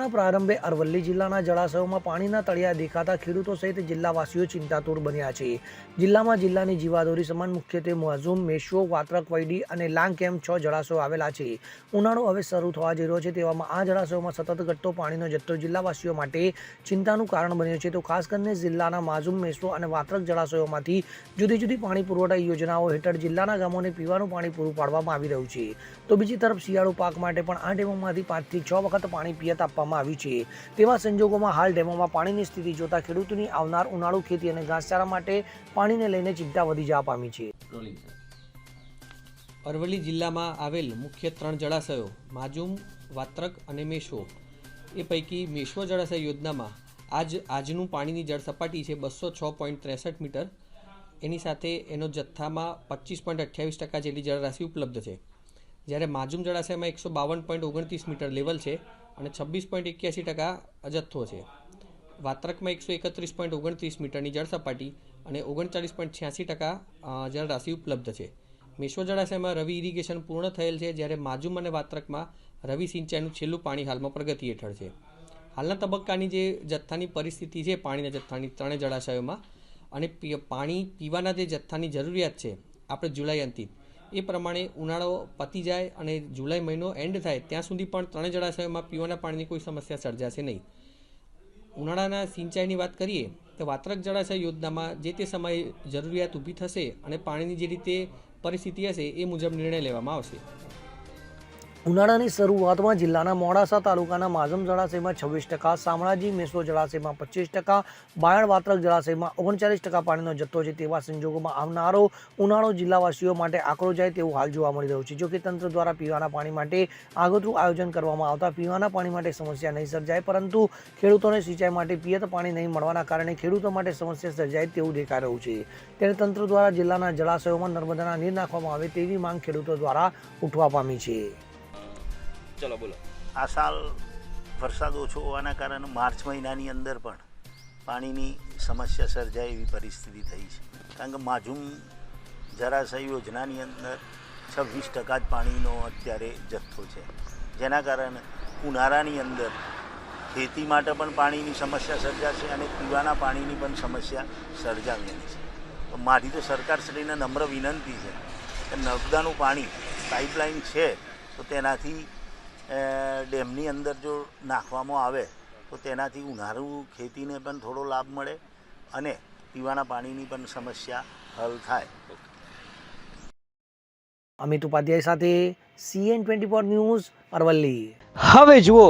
ઉનાળાના પ્રારંભે અરવલ્લી જિલ્લાના જળાશયોમાં પાણીના તળિયા દેખાતા ખેડૂતો સહિત જિલ્લાવાસીઓ ચિંતાતુર બન્યા છે. જિલ્લામાં જિલ્લાની જીવાદોરી સમાન મુખ્યત્વે મોઝુમ, મેશો, વાત્રક, વૈડી અને લાંગ કેમ છ જળાશયો આવેલા છે. ઉનાળો હવે શરૂ થવા જઈ રહ્યો છે તેવામાં આ જળાશયોમાં સતત ઘટતો પાણીનો જથ્થો જિલ્લાવાસીઓ માટે ચિંતાનું કારણ બન્યો છે. તો ખાસ કરીને જિલ્લાના માઝુમ, મેશો અને વાત્રક જળાશયોમાંથી જુદી જુદી પાણી પુરવઠા યોજનાઓ હેઠળ જિલ્લાના ગામોને પીવાનું પાણી પૂરું પાડવામાં આવી રહ્યું છે. તો બીજી તરફ શિયાળુ પાક માટે પણ આ ડેમોમાંથી પાંચથી છ વખત પાણી પિયત આપવામાં આવ્યું છે. તેવા સંજોગોમાં હાલ ડેમોમાં પાણીની સ્થિતિ જોતા ખેડૂતોની આવનાર ઉનાળુ ખેતી અને ઘાસચારા માટે પાણીને લઈને ચિંતા વધી જવા પામી છે. અરવલ્લી જિલ્લામાં આવેલ મુખ્ય ત્રણ જળાશયો માજુમ, વાત્રક અને મેશો એ પૈકી મેશ્વો જળાશય યોજનામાં આજ, આજનું પાણીની જળ સપાટી છે બસો છ પોઈન્ટ ત્રેસઠ મીટર. એની સાથે એનો જથ્થામાં પચીસ પોઈન્ટ અઠ્યાવીસ ટકા જેટલી જળરાશિ ઉપલબ્ધ છે. જ્યારે માજુમ જળાશયમાં એકસો બાવન પોઈન્ટ ઓગણત્રીસ મીટર લેવલ છે અને છવ્વીસ પોઈન્ટ એક્યાસી ટકા જથ્થો છે. વાત્રકમાં એકસો એકત્રીસ પોઈન્ટ ઓગણત્રીસ મીટરની જળ સપાટી અને ઓગણચાલીસ પોઈન્ટ છ્યાસી ટકા જળરાશિ ઉપલબ્ધ છે. મેશ્વો જળાશયમાં રવિ ઇરિગેશન પૂર્ણ થયેલ છે, જ્યારે માજુમ અને વાત્રકમાં રવિ સિંચાઈનું છેલ્લું પાણી હાલમાં પ્રગતિ હેઠળ છે. હાલના તબક્કાની જે જથ્થાની પરિસ્થિતિ છે, પાણીના જથ્થાની ત્રણેય જળાશયોમાં અને પાણી પીવાના જે જથ્થાની જરૂરિયાત છે, આપણે જુલાઈ અંતિમ એ પ્રમાણે ઉનાળો પતી જાય અને જુલાઈ મહિનો એન્ડ થાય, ત્યાં સુધી પણ ત્રણેય જળાશયોમાં પીવાના પાણીની કોઈ સમસ્યા સર્જાશે નહીં. ઉનાળાના સિંચાઈની વાત કરીએ, તો વાત્રક જળાશય યોજનામાં જે તે સમયે જરૂરિયાત ઊભી થશે અને પાણીની જે રીતે પરિસ્થિતિ હશે, એ મુજબ નિર્ણય લેવામાં આવશે. ઉનાળાની શરૂઆતમાં જિલ્લાના મોડાસા તાલુકાના માઝમ જળાશયમાં છવ્વીસ ટકા, શામળાજી મેસો જળાશયમાં પચીસ ટકા, બાયણ વાત્રક જળાશયમાં ઓગણચાલીસ ટકા પાણીનો જથ્થો છે તેવા સંજોગોમાં આવનારો ઉનાળો જિલ્લાવાસીઓ માટે આકરો જાય તેવું હાલ જોવા મળી રહ્યું છે. જો કે તંત્ર દ્વારા પીવાના પાણી માટે આગોતરું આયોજન કરવામાં આવતા પીવાના પાણી માટે સમસ્યા નહીં સર્જાય, પરંતુ ખેડૂતોને સિંચાઈ માટે પિયત પાણી નહીં મળવાના કારણે ખેડૂતો માટે સમસ્યા સર્જાય તેવું દેખાઈ રહ્યું છે. ત્યારે તંત્ર દ્વારા જિલ્લાના જળાશયોમાં નર્મદાના નીર નાખવામાં આવે તેવી માંગ ખેડૂતો દ્વારા ઉઠવા પામી છે. ચલો, બોલો. આ સાલ વરસાદ ઓછો હોવાના કારણે માર્ચ મહિનાની અંદર પણ પાણીની સમસ્યા સર્જાય એવી પરિસ્થિતિ થઈ છે. કારણ કે માઝુમ જરાશય યોજનાની અંદર છવ્વીસ ટકા જ પાણીનો અત્યારે જથ્થો છે. જેના કારણે ઉનાળાની અંદર ખેતી માટે પણ પાણીની સમસ્યા સર્જાશે અને પીવાના પાણીની પણ સમસ્યા સર્જાવાની છે. તો મારી તો સરકારશ્રીને નમ્ર વિનંતી છે કે નર્મદાનું પાણી પાઇપલાઇન છે, તો તેનાથી ડેમની અંદર જો નાખવામાં આવે તો તેનાથી ઉનાળુ ખેતીને પણ થોડો લાભ મળે અને પીવાના પાણીની પણ સમસ્યા હલ થાય. અમિત ઉપાધ્યાય સાથે CN twenty four news Aravalli. હવે જુઓ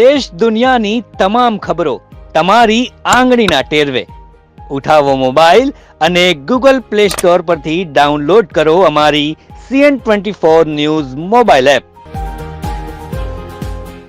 દેશ દુનિયાની તમામ ખબરો તમારી આંગળીના ટેરવે. ઉઠાવો મોબાઈલ અને ગૂગલ પ્લે સ્ટોર પરથી ડાઉનલોડ કરો અમારી CN twenty four news mobile app.